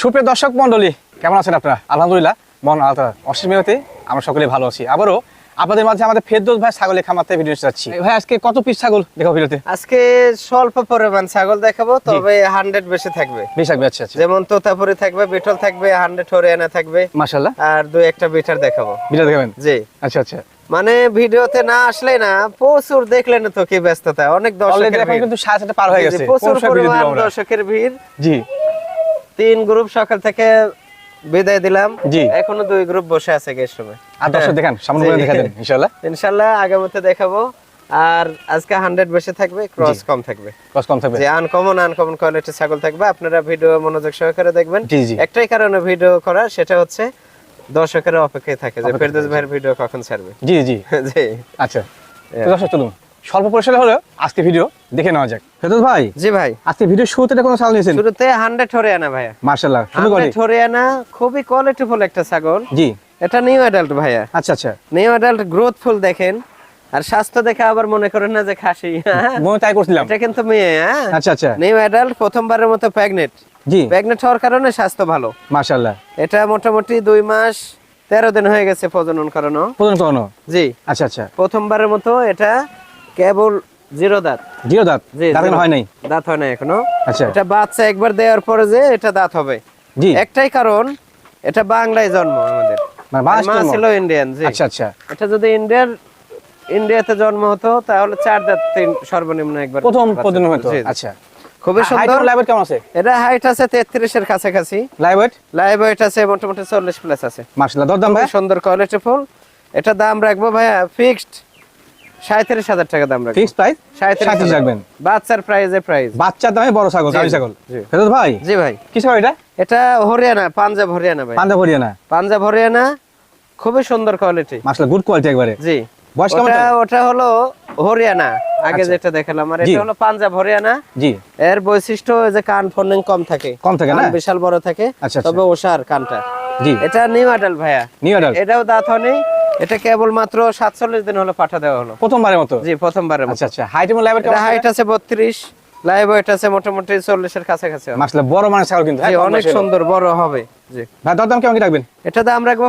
সুপ্রিয় দর্শক মন্ডলী কেমন আছেন আপনারা? আলহামদুলিল্লাহ মন আল্লাহ অশেষ মেহতে আমরা সকলে ভালো আছি। আবারও আপনাদের মাঝে আমাদের ফেরদৌস ভাই ছাগলের খামাতে ভিডিও যাচ্ছি। ভাই আজকে কত পিস ছাগল দেখো ভিডিওতে? আজকে স্বল্প পরিমাণ ছাগল দেখাবো তবে হান্ড্রেড বেশি থাকবে। বেশ থাকবে আচ্ছা আচ্ছা। যেমন তোতাপুরি থাকবে বিটল থাকবে হান্ড্রেড হরিয়ানা থাকবে। মাশাল্লাহ আর দুই একটা বিটার দেখাবো। ভিডিও দেখাবেন? জি। আচ্ছা আচ্ছা। মানে ভিডিওতে না আসলে না প্রচুর দেখলে না তো কি ব্যস্ততা। অনেক ভিড়। কিন্তু সাড়ে পার হয়ে গেছে। প্রচুর পরিমাণ দর্শকের ভিড়। জি। তিন গ্রুপ সকাল থেকে বিদায় দিলাম। জি। এখনও দুই গ্রুপ বসে আছে গের সময় আর দর্শক দেখান সামনে করে। দেখা দেন ইনশাআল্লাহ। ইনশাল্লাহ আগামীতে দেখাবো। আর আজকে হান্ড্রেড বেশি থাকবে ক্রস কম থাকবে। কষ্ট কম থাকবে। যে আনকমন আনকমন কোয়ালিটি ছাগল থাকবে আপনারা ভিডিও মনোযোগ সহকারে দেখবেন। একটাই কারণে ভিডিও করা সেটা হচ্ছে দর্শকের অপেক্ষায় থাকে যে ফেরদৌস ভাইয়ের ভিডিও কখন ছাড়বে। জি জি। জি। আচ্ছা দর্শক চলুন। স্বল্প পরিসরে হলেও আজকে ভিডিও দেখে নেওয়া যাক। ফেরদৌস ভাই জি ভাই। আজকে ভিডিও শুরুতে কোনো ছাগল নিয়েছেন? শুরুতে হান্ড্রেড হরিয়ানা খুবই কোয়ালিটিফুল একটা ছাগল। জি। এটা নিউ অ্যাডাল্ট ভাইয়া। আচ্ছা আচ্ছা। নিউ অ্যাডাল্ট গ্রোথফুল দেখেন। আর স্বাস্থ্য দেখে আবার মনে করেন না যে খাসি? মনে তাই করছিলাম। এটা কিন্তু মেয়ে হ্যাঁ? আচ্ছা আচ্ছা। নিউ অ্যাডাল্ট প্রথমবারের মতো প্রেগনেন্ট জি। প্রেগনেন্ট হওয়ার কারণে স্বাস্থ্য ভালো। মার্শাল্লাহ এটা মোটামুটি দুই মাস তেরো দিন হয়ে গেছে প্রজনন করানো। প্রথম কখনো জি। আচ্ছা আচ্ছা। প্রথমবারের মতো এটা কেবল জিরো দাঁত। জিরো দাঁত? দাঁত হয় নাই? দাঁত হয় না এখনও। আচ্ছা। এটা বাচ্চা একবার দেওয়ার পরে যে এটা দাঁত হবে। জি। একটাই কারণ এটা বাংলায় জন্ম আমাদের। মানে মা ছিল ইন্ডিয়ান জি। আচ্ছা আচ্ছা। এটা যদি ইন্ডিয়ার ইন্ডিয়াতে জন্ম হতো তাহলে চার দাঁত তিন সর্বনিম্ন একবার প্রথম। প্রজন্ম হতো। আচ্ছা। খুবই সুন্দর। লাইভ কেমন আছে? এটা হাইট আছে তেত্রিশের কাছাকাছি। লাইভ ওয়েট লাইভ ওয়েট আছে মোটামুটি চল্লিশ প্লাস আছে। দরদাম ভাই? সুন্দর কোয়ালিটি ফুল এটা দাম রাখব ভাইয়া ফিক্সড সাঁত্রিশ হাজার টাকা দাম রাখব। ফিক্স প্রাইস সাঁত্রিশ সাঁত্রিশ রাখবেন? বাচ্চার প্রাইজে প্রাইস বাচ্চার দামে বড় ছাগল জি, ছাগল। ফেরত ভাই? জি ভাই। কি ছাগল এটা? এটা হরিয়ানা পাঞ্জাব হরিয়ানা ভাই। পাঞ্জাব হরিয়ানা। পাঞ্জাব হরিয়ানা খুবই সুন্দর কোয়ালিটি মার্শাল্লাহ গুড কোয়ালিটি একবারে। জি। বয়স কেমন ওটা হলো হরিয়ানা। আগে আচ্ছা। যেটা দেখালাম আর এটা হলো পাঞ্জাব হরিয়ানা। জি। এর বৈশিষ্ট্য যে কান ফন্ডিং কম থাকে। কম থাকে না? বিশাল বড় থাকে। আচ্ছা, আচ্ছা। তবে ওষার কানটা। জি। এটা নিউ আডাল ভাইয়া। নিউ অ্যাডাল্ট এটাও দাঁত হয়নি। এটা কেবল মাত্র সাতচল্লিশ দিন হলো পাঠা দেওয়া হলো। প্রথমবারের মতো? জি প্রথমবারের মতো। আচ্ছা আচ্ছা। হাইট এবং লাইভ এটা হাইট আছে? বত্রিশ লাইভ ওয়েট আছে মোটামুটি চল্লিশের কাছাকাছি হবে। বড় মানে ছাগল কিন্তু জি হ্যাঁ, কম অনেক সুন্দর বড় হবে। জি। ভাই কেমন রাখবেন? এটা দাম রাখব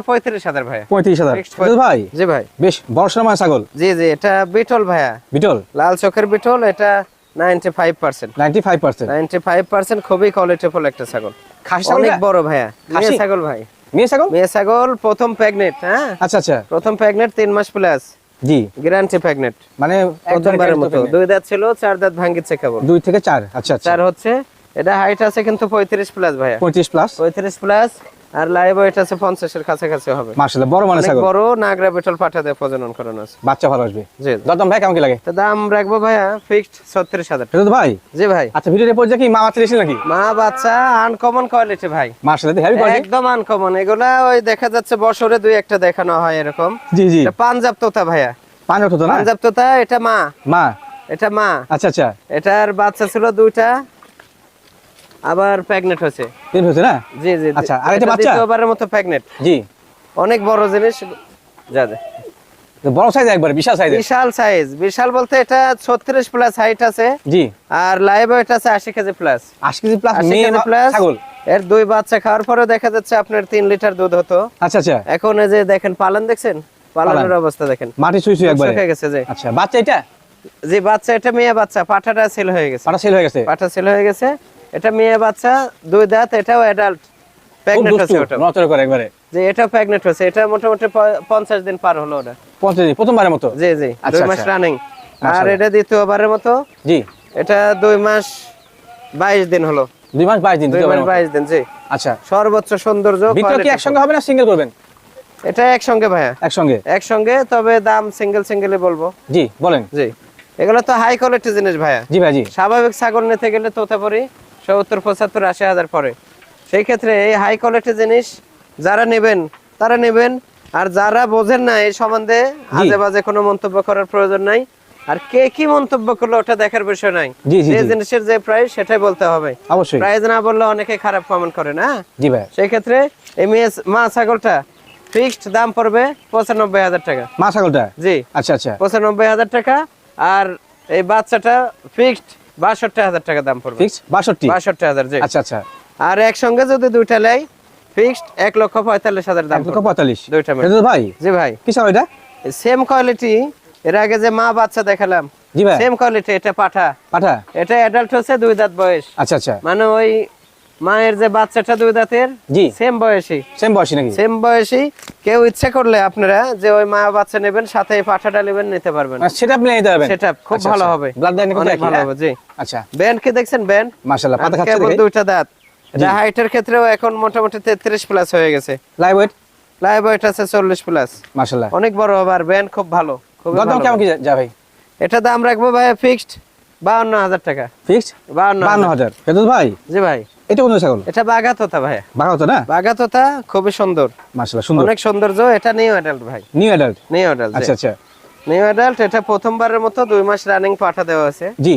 ভাই? জি ভাই। বেশ বড় ছাগল? জি জি এটা বিটল ভাইয়া। বিটল? লাল বিটল এটা ninety five percent ninety five percent ninety five percent খুবই কোয়ালিটিফুল একটা ছাগল। অনেক বড় ভাইয়া। খাসি? ছাগল ভাই। মেয়ে ছাগল? মেয়ে ছাগল প্রথম প্রেগনেন্ট হ্যাঁ? আচ্ছা আচ্ছা। প্রথম প্রেগনেন্ট তিন মাস প্লাস জি। গ্যারান্টি প্রেগনেন্ট মানে প্রথমবারের মতো। দুই দাঁত ছিল চার দাঁত ভাঙিছে কেবল। দুই থেকে চার আচ্ছা আচ্ছা। চার হচ্ছে এটা হাইট আছে কিন্তু পঁয়ত্রিশ প্লাস ভাইয়া। পঁয়ত্রিশ প্লাস পঁয়ত্রিশ প্লাস আর লাইভ ওয়েট আছে পঞ্চাশের কাছাকাছি হবে। মার্শাল্লাহ বড় মানে ছাগল। বড় নাগরা বেটল পাঠা দিয়ে প্রজনন করানো আছে। বাচ্চা ভালো আসবে। জি দরদাম ভাই কেমন কি লাগে? তো দাম রাখব ভাইয়া ফিক্সড ছত্রিশ হাজার ফেরত ভাই? জি ভাই। আচ্ছা ভিডিওতে পড়ছে কি? মা বাচ্চা দিয়েছিল নাকি? মা বাচ্চা আনকমন কোয়ালিটি ভাই। মার্শাল্লাহ হেভি কোয়ালিটি একদম আনকমন এগুলা ওই দেখা যাচ্ছে বছরে দুই একটা দেখানো হয় এরকম। জি জি। এটা পাঞ্জাব তোতা ভাইয়া। পাঁচ হতো না? পাঞ্জাব তোতা এটা মা। মা? এটা মা। আচ্ছা আচ্ছা। এটার বাচ্চা ছিল দুইটা। আবার প্রেগনেন্ট হয়েছে। তিন হচ্ছে না? জি জি আচ্ছা, আর এটা বাচ্চা? দ্বিতীয়বারের মতো প্রেগনেন্ট জি। অনেক বড় জিনিস যা যা বড় সাইজ একবার বিশাল সাইজ বিশাল সাইজ বিশাল বলতে এটা ছত্রিশ প্লাস হাইট আছে। জি। আর লাইভ ওয়েট আছে আশি কেজি প্লাস আশি কেজি প্লাস মেয়ে প্লাস ছাগল? এর দুই বাচ্চা খাওয়ার পরে দেখা যাচ্ছে আপনার তিন লিটার দুধ হতো। আচ্ছা আচ্ছা। এখন এই যে দেখেন পালন দেখছেন? পালনের অবস্থা দেখেন। মাটি সুই সুই একবার। শুকিয়ে গেছে যে আচ্ছা বাচ্চা এটা? যে বাচ্চা এটা মেয়ে বাচ্চা। পাঠাটা সেল হয়ে গেছে। পাটা সেল হয়ে গেছে? পাঠা সেল হয়ে গেছে। এটা মেয়ে বাচ্চা দুই দাঁত এটাও অ্যাডাল্ট প্রেগনেন্ট হচ্ছে ওটা। নচর করে একবারে। যে এটা প্রেগনেন্ট হচ্ছে এটা মোটামুটি প- পঞ্চাশ দিন পার হলো ওটা। পঞ্চাশ দিন, প্রথমবারের মতো? জি জি আচ্ছা, দুই মাস আচ্ছা। রানিং আর এটা দ্বিতীয়বারের মতো। জি। এটা দুই মাস বাইশ দিন হলো। দুই মাস বাইশ দিন দুই মাস দ্বিতীয়বারের মতো। বাইশ দিন জি। আচ্ছা। সর্বোচ্চ সৌন্দর্য বিক্রয় কি একসঙ্গে হবে না সিঙ্গেল করবেন? এটা একসঙ্গে ভাইয়া। একসঙ্গে? একসঙ্গে তবে দাম সিঙ্গেল সিঙ্গেলে বলব। জি বলেন। জি। এগুলো তো হাই কোয়ালিটি জিনিস ভাইয়া। জি ভাই জি। স্বাভাবিক ছাগল নিতে গেলে তোতা পরি সত্তর পঁচাত্তর আশি হাজার পরে। সেই ক্ষেত্রে এই হাই কোয়ালিটি জিনিস যারা নেবেন তারা নেবেন। আর যারা বোঝেন না এই সম্বন্ধে আজে বাজে কোনো মন্তব্য করার প্রয়োজন নাই। আর কে কি মন্তব্য করল ওটা দেখার বিষয় নাই। যে জিনিসের যে প্রাইস সেটাই বলতে হবে। অবশ্যই। প্রাইস না বললে অনেকে খারাপ কমেন্ট করে না? জি ভাই। সেই ক্ষেত্রে এই মেয়ে মা ছাগলটা ফিক্সড দাম পড়বে পঁচানব্বই হাজার টাকা। মা ছাগলটা? জি। আচ্ছা আচ্ছা। পঁচানব্বই হাজার টাকা। আর এই বাচ্চাটা ফিক্সড বাষট্টি হাজার টাকা দাম পড়বে। বাষট্টি? বাষট্টি হাজার জি। আচ্ছা আচ্ছা। আর একসঙ্গে যদি দুইটা লাই ফিক্সড এক লক্ষ পঁয়তাল্লিশ হাজার দাম লক্ষ পঁয়তাল্লিশ। দুইটা ভাই? জি ভাই। কি ছাগল এটা? সেম কোয়ালিটি এর আগে যে মা বাচ্চা দেখালাম জি ভাই। সেম কোয়ালিটি এটা পাঠা। পাঠা? এটা অ্যাডাল্ট হচ্ছে দুই দাঁত বয়স। আচ্ছা আচ্ছা। মানে ওই মায়ের যে বাচ্চাটা দুই দাঁতের জি। সেম বয়সী। সেম বয়সী নাকি? সেম বয়সী। কেউ ইচ্ছে করলে আপনারা যে ওই মা বাচ্চা নেবেন সাথে পাঠাটা নেবেন নিতে পারবেন। সেটা আপনি নিতে পারবেন? সেটা খুব আচ্ছা, ভালো আচ্ছা। হবে। ব্লাড লাইন অনেক ভালো হবে জি। আচ্ছা। ব্যান্ড কি দেখছেন ব্যান্ড? মাশাআল্লাহ পাতা খাচ্ছে কেবল দুইটা দাঁত। এটা হাইটের ক্ষেত্রেও এখন মোটামুটি তেত্রিশ প্লাস হয়ে গেছে। লাইভ ওয়েট লাইভ ওয়েট আছে চল্লিশ প্লাস মাশাআল্লাহ। অনেক বড় হবে আর ব্যান্ড খুব ভালো। খুব দরদাম কেমন কি যা- ভাই? এটা দাম রাখব ভাই ফিক্সড বাউন্ন হাজার টাকা। ফিক্সড বাউন্ন বান্ন হাজার। ভাই? জি ভাই। এটা কোন ছাগল? এটা বাঘা তোতা ভাই। বাঘা হতো না? বাঘা তোতা খুবই সুন্দর। মাশাআল্লাহ সুন্দর। অনেক সৌন্দর্য এটা নিউ অ্যাডাল্ট ভাই। নিউ অ্যাডাল্ট নিউ অ্যাডাল্ট আচ্ছা আচ্ছা। নিউ অ্যাডাল্ট এটা প্রথমবারের মতো দুই মাস রানিং পাঠা দেওয়া আছে জি।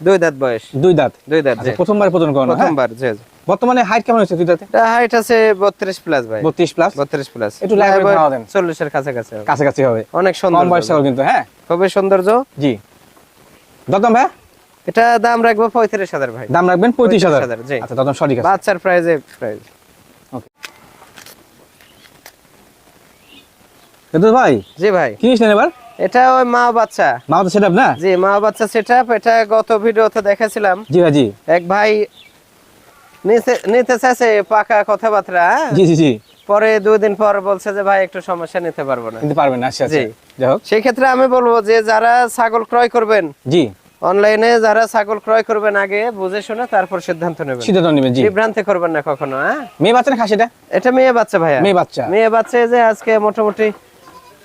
দুই দাঁত বয়স। দুই দাঁত? দুই দাঁত আচ্ছা প্রথমবার প্রদান করানো হ্যাঁ? প্রথমবার জি জি। বর্তমানে হাইট কেমন হচ্ছে দুই দাঁতে? এটা হাইট আছে বত্রিশ প্লাস ভাই। বত্রিশ প্লাস বত্রিশ প্লাস একটু weight বাড়াও দেন। চল্লিশের কাছাকাছি হবে। কাছাকাছি হবে। অনেক কম সুন্দর বয়স ছাগল কিন্তু হ্যাঁ? খুবই সৌন্দর্য। জি। দরদাম ভাই? এটা দাম রাখব পঁয়ত্রিশ হাজার ভাই। দাম রাখবেন পঁয়ত্রিশ হাজার আচ্ছা দরদাম সঠিক আছে। বাচ্চার প্রাইজে প্রাইজ ফেরদৌস ভাই জি ভাই। কি নিস এবার? এটা ওই মা বাচ্চা। মা তো সেট না? জি মা বাচ্চা সেট এটা গত ভিডিওতে দেখাছিলাম। জি ভাই জি। এক ভাই নিতে- নিতে চাইছে পাকা কথাবার্তা? জি জি জি। পরে দুই দিন পর বলছে যে ভাই একটু সমস্যা নিতে পারব না। কিন্তু পারবেন না আচ্ছা আচ্ছা। যাই হোক। সেই ক্ষেত্রে আমি বলব যে যারা ছাগল ক্রয় করবেন জি। অনলাইনে যারা ছাগল ক্রয় করবেন আগে বুঝে শুনে তারপর সিদ্ধান্ত নেবেন। সিদ্ধান্ত নেবেন জি। বিভ্রান্তি করবেন না কখনো হ্যাঁ? মেয়ে বাচ্চা না খাসিটা এটা? মেয়ে বাচ্চা ভাইয়া। মেয়ে বাচ্চা। মেয়ে বাচ্চা যে আজকে মোটামুটি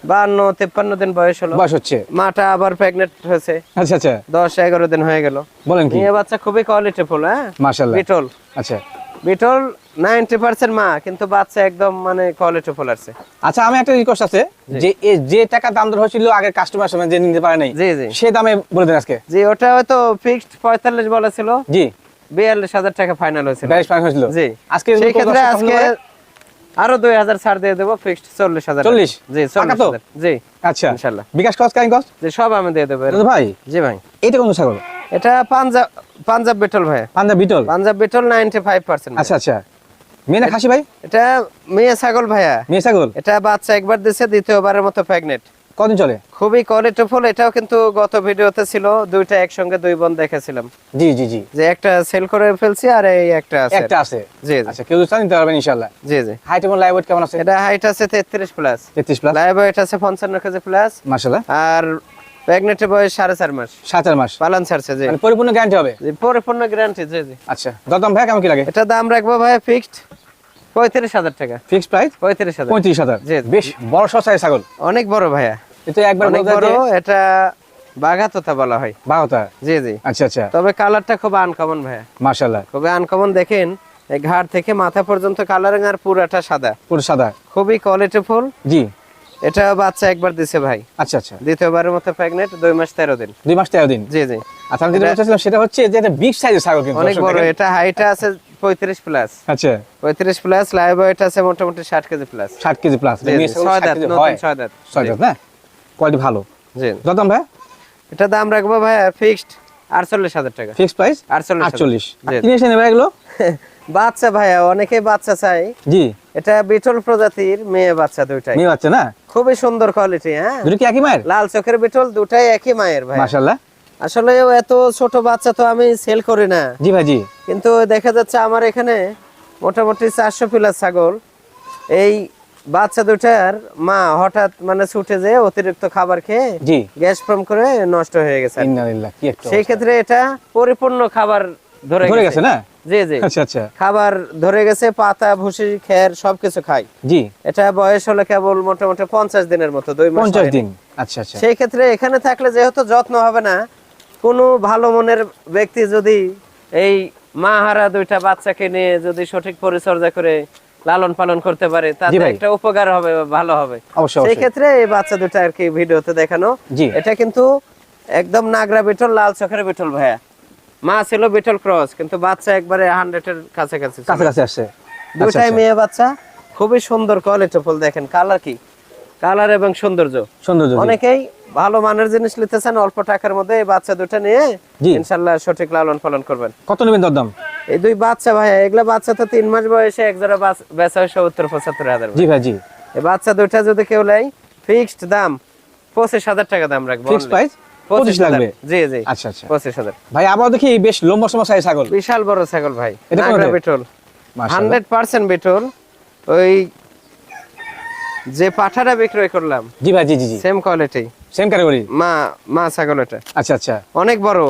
বান্ন তেপ্পান্ন দিন বয়স হলো। বয়স হচ্ছে। মাটা আবার প্রেগনেন্ট হয়েছে। আচ্ছা আচ্ছা। দশ এগারো দিন হয়ে গেল। বলেন মেয়ে বাচ্চা খুবই কোয়ালিটিফুল হ্যাঁ? বিটল। আচ্ছা। বিটল নাইনটি পার্সেন্ট মা কিন্তু বাচ্চা একদম মানে কোয়ালিটিফুল আসছে আচ্ছা আমি একটা রিকোয়েস্ট আছে যে যে টাকা দাম দর হয়েছিল আগের কাস্টমার সময় যে নিতে পারে নাই জি জি। সে দামে বলে দেন আজকে। জি ওটা হয়তো ফিক্সড পঁয়তাল্লিশ বলেছিল। জি। বিয়াল্লিশ হাজার টাকা ফাইনাল হয়েছিল। ব্যারিশ ফাইন হয়েছিল। জি। আজকে সেই ক্ষেত্রে আজকে আরও দুই হাজার ছাড় দিয়ে দেবো ফিক্সড চল্লিশ হাজার। 40? জি পাকা চল্লিশ তো? হাজার। জি আচ্ছা। বিকাশ কাইন জি সব আমি দিয়ে দেবো। ভাই? জি ভাই। এটা কোন ছাগল? এটা পাঞ্জাব পাঞ্জাব বিটল ভাই। Punjab Beetal? Punjab Beetal ninety five percent আচ্ছা আচ্ছা। মেয়ে না খাসি ভাই? এটা মেয়ে ছাগল ভাইয়া। মেয়ে ছাগল? এটা বাচ্চা একবার দিছে দ্বিতীয়বারের মতো প্রেগনেন্ট কদিন চলে? খুবই কোয়ালিটিফুল এটাও কিন্তু গত ভিডিওতে ছিল দুইটা একসঙ্গে দুই বোন দেখেছিলাম। জি জি জি। যে একটা সেল করে ফেলছি আর এই একটা আছে। একটা আছে? জি আচ্ছা কেউ চান নিতে পারবেন ইনশাআল্লাহ। জি জি। হাইট এবং লাইভ ওয়েট কেমন আছে? এটা হাইট আছে তেত্রিশ প্লাস 33 প্লাস লাইভ ওয়েট আছে পঞ্চান্ন কেজি প্লাস মাশাআল্লাহ। আর প্রেগনেন্টের বয়স সাড়ে চার মাস। সাত চার মাস। পালন ছাড়ছে জি। মানে পরিপূর্ণ গ্যারান্টি হবে? পরিপূর্ণ গ্যারান্টি জি জি। আচ্ছা দরদাম ভাই কেমন কি লাগে? এটা দাম রাখব ভাই ফিক্সড পঁয়ত্রিশ হাজার টাকা। ফিক্সড প্রাইস পঁয়ত্রিশ হাজার। পঁয়ত্রিশ হাজার। জি। বেশ বড় সসাই ছাগল। অনেক বড় ভাইয়া। এটা একবার অনেক বড় এটা বলা হয়। বারোটা জি জি। আচ্ছা আচ্ছা। তবে কালারটা খুব আনকমন ভাইয়া। মাশাআল্লাহ। খুবই আনকমন দেখেন এই ঘাট থেকে মাথা পর্যন্ত কালারিং আর পুরাটা সাদা। পুরো সাদা। খুবই কোয়ালিটিফুল জি। এটা বাচ্চা একবার দিছে ভাই। আচ্ছা আচ্ছা। দ্বিতীয়বারের মতো প্রেগনেন্ট দুই মাস তেরো দিন। দুই মাস তেরো দিন? জি জি। আচ্ছা আমি যেটা বলছিলাম সেটা হচ্ছে যে এটা বিগ সাইজের ছাগল কিন্তু অনেক বড় এটা হাইটা আছে পঁয়ত্রিশ প্লাস আচ্ছা। পঁয়ত্রিশ প্লাস লাইভ ওয়েট আছে মোটামুটি ষাট কেজি প্লাস ষাট কেজি প্লাস ছয় দাঁত নতুন ছয় দাঁত। ছয় দাঁত না? কোয়ালিটি ভালো। জি। দরদাম ভাই? এটা দাম রাখব ভাই ফিক্সড আটচল্লিশ হাজার টাকা। ফিক্স প্রাইস আটচল্লিশ হাজার। আটচল্লিশ। জি। কিনে এসে নেবে এগুলো? বাচ্চা ভাইয়া অনেকেই বাচ্চা চাই। জি। এটা বিটল প্রজাতির মেয়ে বাচ্চা দুইটাই। মেয়ে বাচ্চা না? খুবই সুন্দর কোয়ালিটি হ্যাঁ? দুটো কি একই মায়ের? লাল চোখের বিটল দুটাই একই মায়ের ভাই। মাশাআল্লাহ। আসলে এত ছোট বাচ্চা তো আমি সেল করি না। জি ভাই জি। কিন্তু দেখা যাচ্ছে আমার এখানে মোটামুটি চারশো পিলার ছাগল। এই বাচ্চা দুটার মা হঠাৎ মানে ছুটে যে অতিরিক্ত খাবার খেয়ে জি। গ্যাস ফর্ম করে নষ্ট হয়ে গেছে। আর কি। ইন্নালিল্লাহ কি একটা সেই ক্ষেত্রে এটা পরিপূর্ণ খাবার ধরে ধরে গেছে না? জি জি। আচ্ছা আচ্ছা। খাবার ধরে গেছে পাতা ভুসি খের সবকিছু খাই। জি। এটা বয়স হলে কেবল মোটামুটি পঞ্চাশ দিনের মতো দুই মাস পঞ্চাশ দিন। আচ্ছা আচ্ছা। সেই ক্ষেত্রে এখানে থাকলে যেহেতু যত্ন হবে না কোনো ভালো মনের ব্যক্তি যদি এই মা হারা দুইটা বাচ্চাকে নিয়ে যদি সঠিক পরিচর্যা করে লালন পালন করতে পারে তাতে ভাই। একটা উপকার হবে ভালো হবে। সেই ক্ষেত্রে এই বাচ্চা দুটা আর কি ভিডিওতে দেখানো। এটা কিন্তু একদম নাগরা বিটল লাল চোখের বিটল ভাইয়া। মা ছিল বিটল ক্রস কিন্তু বাচ্চা একবারে হান্ড্রেড এর কাছাকাছি। কাছাকাছি আসছে। আচ্ছা, দুটাই আচ্ছা। মেয়ে বাচ্চা খুবই সুন্দর কোয়ালিটি ফুল দেখেন। কালার কি? কালার এবং সৌন্দর্য। সৌন্দর্য অনেকেই ভালো মানের জিনিস নিতে চান অল্প টাকার মধ্যে এই বাচ্চা দুটো নিয়ে। ইনশাল্লাহ সঠিক লালন পালন করবেন। কত নেবেন দরদাম? এই দুই বাচ্চা ভাইয়া এগুলা বাচ্চা তো তিন মাস বয়সে এক জোড়া বাচ- হয় সত্তর পঁচাত্তর হাজার জি ভাই জি। এই বাচ্চা দুইটা যদি কেউ নেয় ফিক্সড দাম পঁচিশ হাজার টাকা দাম রাখব ফিক্স প্রাইস পঁচিশ লাগবে? জি জি। আচ্ছা আচ্ছা। পঁচিশ হাজার। ভাই আবার দেখি বেশ লম্বা সময় সাইজ ছাগল। বিশাল বড় ছাগল ভাই। এটা কোন নাগরা রেট? বিটল। মাশাআল্লাহ। Hundred percent Beetal. ওই যে পাঠাটা বিক্রয় করলাম। জি ভাই জি জি জি। সেম কোয়ালিটি সেম ক্যাটাগরি মা মা ছাগল এটা। আচ্ছা আচ্ছা। অনেক বড়।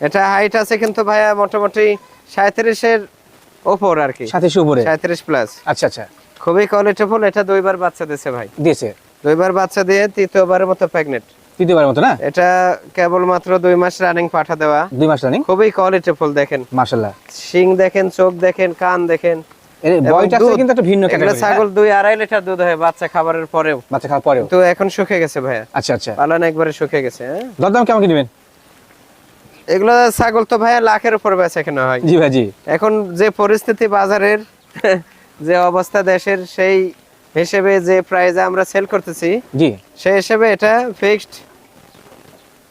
এটা হাইট আছে কিন্তু ভাইয়া মোটামুটি সাঁত্রিশের ওপর আর কি। উপরে? সাঁত্রিশ প্লাস আচ্ছা আচ্ছা। খুবই কোয়ালিটিফুল এটা দুইবার বাচ্চা দিছে ভাই। দিয়েছে? দুইবার বাচ্চা দিয়ে তৃতীয়বারের মতো প্রেগনেন্ট তৃতীয়বার মতো না? এটা কেবলমাত্র দুই মাস রানিং পাঠা দেওয়া। দুই মাস রানিং খুবই কোয়ালিটিফুল দেখেন। মাশাআল্লাহ। শিং দেখেন চোখ দেখেন কান দেখেন। এর এবং বয়টা দুধ। কিন্তু একটা ভিন্ন এগুলো ছাগল দুই আড়াই লিটার দুধ হয় বাচ্চা খাবারের পরেও। বাচ্চা খাওয়ার পরেও? তো এখন গেছে ভাইয়া। আচ্ছা আচ্ছা। পালন একবারে শুকে গেছে হ্যাঁ? দরদাম কেমন কি এগুলো ছাগল তো ভাইয়া লাখের উপর বেচা কেনা হয়। জি ভাই এখন যে পরিস্থিতি বাজারের যে অবস্থা দেশের সেই হিসেবে যে প্রাইজে আমরা সেল করতেছি জি। সেই হিসেবে এটা ফিক্সড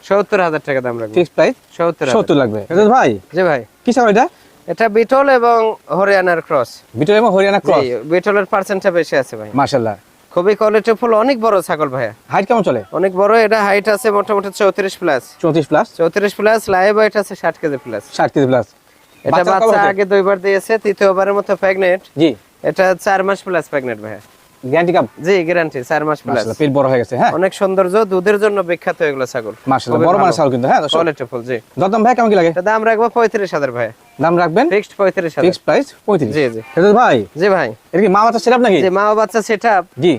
সত্তর হাজার টাকা দাম রাখব। ফিক্স প্রাইস সত্তর সত্তর লাগবে। এটা ভাই? জি ভাই। কি ছাগল এটা? এটা বিটল এবং হরিয়ানার ক্রস। বিটল এবং হরিয়ানা ক্রস? বিটলের পার্সেন্টটা বেশি আছে ভাই। মাশাআল্লাহ খুবই কোয়ালিটিফুল অনেক বড় ছাগল ভাইয়া। হাইট কেমন চলে? অনেক বড় এটা হাইট আছে মোটামুটি চৌত্রিশ প্লাস চৌত্রিশ প্লাস চৌত্রিশ প্লাস লাইভ ওয়েট আছে ষাট কেজি প্লাস ষাট কেজি প্লাস এটা বাচ্চা আগে দুইবার দিয়েছে তৃতীয়বারের মতো প্রেগনেন্ট জি। এটা চার মাস প্লাস প্রেগনেন্ট ভাইয়া। গ্যারান্টি কাপ? জি গ্যারান্টি চার মাস প্লাস পেট বড় হয়ে গেছে অনেক সৌন্দর্য দুধের জন্য বিখ্যাত এগুলো ছাগল। মাশাআল্লাহ বড় ছাগল কিন্তু হ্যাঁ দর্শক। কোয়ালিটিফুল জি। দরদাম ভাই কেমন কি লাগে? এটা দাম রাখব পঁয়ত্রিশ হাজার ভাই। দাম রাখবেন? ফিক্সড পঁয়ত্রিশ হাজার। প্রাইস পঁয়ত্রিশ। জি জি। এটা ভাই? জি ভাই। এটা কি মা বাচ্চা সেটআপ নাকি? যে মা বাচ্চা সেট জি।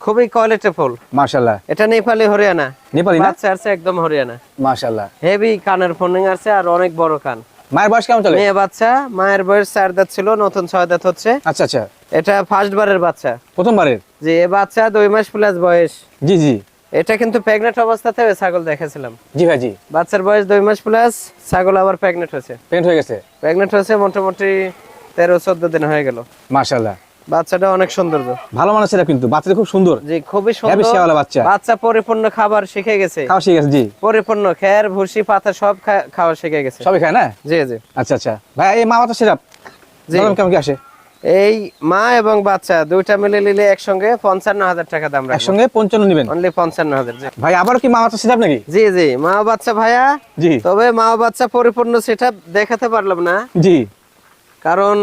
খুবই কোয়ালিটিফুল মাশাআল্লাহ। এটা নেপালি হরিয়ানা। নেপালি না? বাচ্চা আছে একদম হরিয়ানা। মাশাআল্লাহ। হেভি কানের ফোনিং আছে আর অনেক বড় কান। মায়ের বয়স কেমন চলে? মেয়ে বাচ্চা মায়ের বয়স চার দাঁত ছিল নতুন ছয় দাঁত হচ্ছে। আচ্ছা আচ্ছা। এটা ফার্স্ট বারের বাচ্চা। প্রথমবারের? যে এ বাচ্চা দুই মাস প্লাস বয়স। জি জি। এটা কিন্তু প্রেগনেন্ট অবস্থাতে ছাগল দেখেছিলাম। জি ভাই জি। বাচ্চার বয়স দুই মাস প্লাস ছাগল আবার প্রেগনেন্ট হয়েছে। প্রেগনেন্ট হয়ে গেছে? প্রেগনেন্ট হয়েছে মোটামুটি তেরো চোদ্দ দিন হয়ে গেল। মাশাআল্লাহ। বাচ্চাটা অনেক সুন্দর ভালো মানুষ সেটা কিন্তু বাচ্চাটা খুব সুন্দর। জি খুবই সুন্দর। বাচ্চা। বাচ্চা পরিপূর্ণ খাবার শিখে গেছে। খাওয়া শিখে গেছে জি। পরিপূর্ণ খের ভুসি পাতা সব খাওয়া শিখে গেছে। সবই খায় না? জি জি। আচ্ছা আচ্ছা। ভাই এই মা বাচ্চা সেটআপ জি। দাম কেমন কি আসে? এই মা এবং বাচ্চা দুইটা মিলে নিলে একসঙ্গে পঞ্চান্ন হাজার টাকা দাম একসঙ্গে পঞ্চান্ন নেবেন? অনলি পঞ্চান্ন হাজার জি। ভাই আবার কি মা বাচ্চা সেটআপ নাকি? জি জি। মা বাচ্চা ভাইয়া জি। তবে মা বাচ্চা পরিপূর্ণ সেটা দেখাতে পারলাম না। জি। কারণ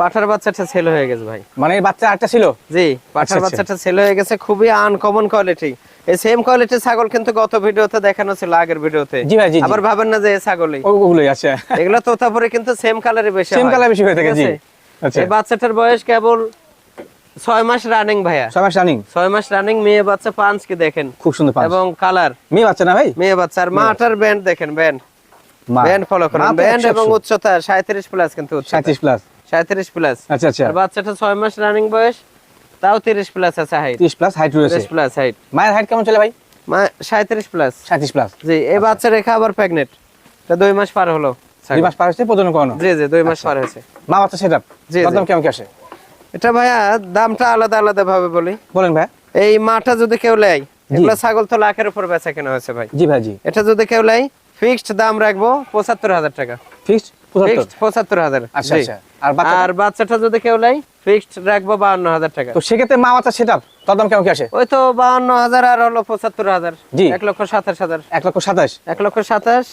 পাঠার বাচ্চাটা ছেলে হয়ে গেছে ভাই। মানে এই বাচ্চা একটা ছিল? জি আচ্ছা, পাঠার আচ্ছা। বাচ্চাটা ছেলে হয়ে গেছে খুবই আনকমন কোয়ালিটি এই সেম কোয়ালিটির ছাগল কিন্তু গত ভিডিওতে দেখানো ছিল আগের ভিডিওতে। জি ভাই জি। আবার ভাবেন না যে এই ছাগলই। ওগুলোই আচ্ছা। এগুলো তোতাপুরি কিন্তু সেম কালারে বেশি সেম। কালার বেশি হয়ে থাকে জি। আচ্ছা। এই বাচ্চাটার বয়স কেবল ছয় মাস রানিং ভাইয়া। ছয় মাস রানিং ছয় মাস রানিং মেয়ে বাচ্চা পাঁচ কি দেখেন। খুব সুন্দর পাঁচ এবং কালার মেয়ে বাচ্চা না ভাই? মেয়ে বাচ্চা। আর মাটার ব্যান্ড দেখেন ব্যান্ড ব্যান্ড ফলো করেন। ব্যান্ড এবং উচ্চতা সাঁত্রিশ প্লাস কিন্তু সাঁত্রিশ প্লাস সাঁত্রিশ প্লাস আচ্ছা আচ্ছা। আর বাচ্চাটা ছয় মাস রানিং বয়স তাও তিরিশ প্লাস আছে হাইট ত্রিশ প্লাস হাইট রয়েছে। তিরিশ প্লাস হাইট মায়ের হাইট কেমন চলে ভাই? মা সাঁত্রিশ প্লাস সাঁত্রিশ প্লাস জি এই বাচ্চা রেখা আবার প্রেগনেন্ট এটা দুই মাস পার হলো। দুই মাস পার হচ্ছে প্রজনন করানো। জি জি দুই মাস আচ্ছা। পার হয়েছে। মা বাচ্চা সেটআপ জি, দাম কেমন কি আসে? এটা ভাইয়া দামটা আলাদা আলাদা ভাবে বলি। বলেন ভাই এই মাটা যদি কেউ লেয় এগুলো ছাগল তো লাখের উপর বেচা কেনা হয়েছে ভাই। জি ভাই জি। এটা যদি কেউ লেয় ফিক্সড দাম রাখব পঁচাত্তর হাজার টাকা। ফিক্সড পঁচাত্তর। হাজার। আচ্ছা। আচ্ছা। আর বাচ্চাটা? যদি কেউ লেয় ফিক্সড রাখব বাহান্ন হাজার টাকা। তো সেক্ষেত্রে মা বাচ্চা সেটআপ তার দাম কেমন কি আসে? ওই তো বাহান্ন হাজার আর হলো পঁচাত্তর হাজার। জি। এক লক্ষ সাতাশ হাজার। এক লক্ষ সাতাশ। এক লক্ষ সাতাশ।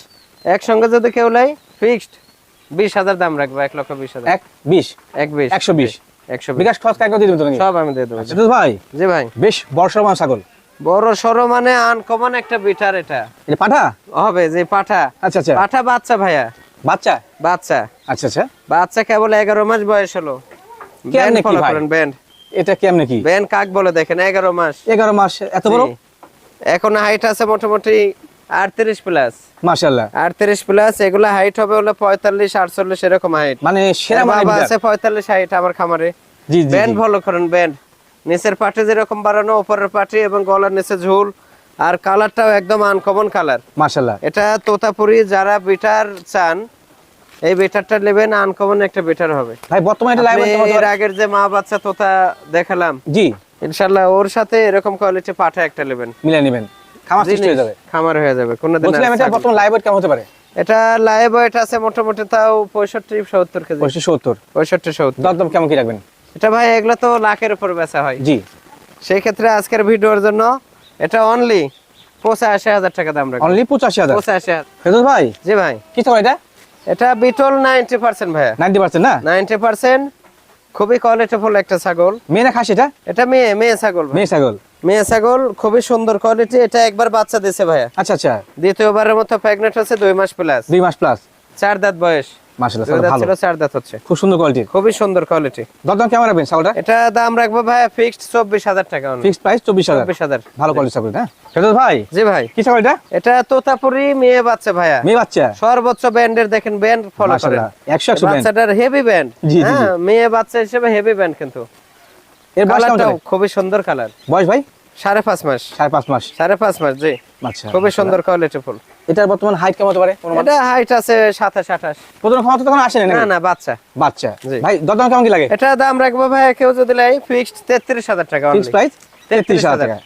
একসঙ্গে যদি কেউ লেয় ফিক্সড বিশ হাজার দাম রাখব এক লক্ষ বিশ হাজার। এক বিশ? এক বিশ। একশো বিশ। একশো বিকাশ খরচ কাকে দিয়ে দেবেন সব আমি দিয়ে দেবো। আচ্ছা ভাই? জি ভাই। বেশ সরমান ছাগল। বড় সড়ো মানে আনকমন একটা বিটার এটা। এটা পাঠা? হবে যে পাঠা। আচ্ছা আচ্ছা। পাঠা বাচ্চা ভাইয়া। বাচ্চা? বাচ্চা। আচ্ছা আচ্ছা। বাচ্চা কেবল এগারো মাস বয়স হলো। Band follow? করেন ব্যান্ড। এটা কেমনে কি? ব্যান্ড কাক বলে দেখেন এগারো মাস। এগারো মাস এত বড়? এখন হাইট আছে মোটামুটি আটত্রিশ প্লাস মাশাল্লাহ আটত্রিশ প্লাস এগুলা হাইট হবে হলো পঁয়তাল্লিশ আটচল্লিশ এরকম হাইট মানে সেরা বাবা আছে পঁয়তাল্লিশ হাইট আমার খামারে। জি জি ব্যান্ড। ফলো করেন ব্যান্ড। নিচের পাটে যেরকম বাড়ানো উপরের পাটে এবং গলার নিচে ঝুল। আর কালারটাও একদম আনকমন কালার। মাশাল্লাহ এটা তোতাপুরি যারা বিটার চান এই বিটারটা নেবেন আনকমন একটা বিটার হবে। ভাই বর্তমানে এটা লাইভ এর আগের যে মা বাচ্চা তোতা দেখালাম জি। ইনশাল্লাহ ওর সাথে এরকম কোয়ালিটি পাঠা একটা নেবেন। মিলে নেবেন। খামার সৃষ্টি হয়ে যাবে। খামার হয়ে যাবে কোনদিন আর বলছিলাম এটা বর্তমানে লাইভ কেমন হতে পারে? এটা লাইভ ওয়েট আছে মোটামুটি তাও পঁয়ষট্টি সত্তর কেজি। পঁয়ষট্টি সত্তর। পঁয়ষট্টি সত্তর। দরদাম কেমন কি রাখবেন? এটা ভাই এগুলো তো লাখের উপর বেচা হয়। জি। সেই ক্ষেত্রে আজকের ভিডিওর জন্য এটা অনলি পঁচাশি হাজার টাকা দাম রাখবে। অনলি পঁচাশি হাজার? পঁচাশি হাজার। ভাই? জি ভাই। কি ছাগল এটা? এটা বিটল নাইনটি পার্সেন্ট ভাইয়া। নাইনটি পার্সেন্ট না? Ninety percent. খুবই কোয়ালিটিফুল একটা ছাগল। মেয়ে না খাসি এটা? এটা মেয়ে মেয়ে ছাগল মেয়ে ছাগল। মেয়ে ছাগল খুবই সুন্দর কোয়ালিটি এটা একবার বাচ্চা দিছে ভাইয়া। আচ্ছা আচ্ছা। দ্বিতীয়বারের মতো প্রেগনেন্ট হচ্ছে দুই মাস প্লাস দুই মাস প্লাস চার দাঁত বয়স। খুব সুন্দর কোয়ালিটির খুবই সুন্দর কোয়ালিটি দরদাম কেমন রাখবেন ছাগলটা এটা দাম রাখব ভাইয়া ফিক্সড চব্বিশ হাজার টাকা ফিক্সড প্রাইস চব্বিশ হাজার। চব্বিশ হাজার। ভালো কোয়ালিটি ছাগল হ্যাঁ? ভাই জি ভাই। কি ছাগল এটা? এটা তোতাপুরি মেয়ে বাচ্চা ভাইয়া। মেয়ে বাচ্চা। সর্বোচ্চ ব্যান্ডের দেখেন ব্যান্ড ফলো করেন। মাশাআল্লাহ, একশো একশো বাচ্চাটার হেভি ব্যান্ড। জি, জি, জি। হ্যাঁ মেয়ে বাচ্চা হিসেবে হেভি ব্যান্ড কিন্তু। এর বয়স কেমন কালারটাও চলে? খুবই সুন্দর কালার বয়স ভাই? সাড়ে পাঁচ মাস। সাড়ে পাঁচ মাস। সাড়ে পাঁচ মাস জি। আচ্ছা খুবই সুন্দর কোয়ালিটি ফুল। এটার বর্তমান হাইট কেমন হতে পারে? এটা হাইট আছে সাতাশ আঠাশ। প্রথম ক্ষমতা তখন আসেনি না না না বাচ্চা। বাচ্চা। ভাই দরদাম কেমন কি লাগে? এটা দাম রাখব ভাই কেউ যদি লাই ফিক্সড তেত্রিশ হাজার টাকা ফিক্সড প্রাইস তেত্রিশ হাজার। টাকা।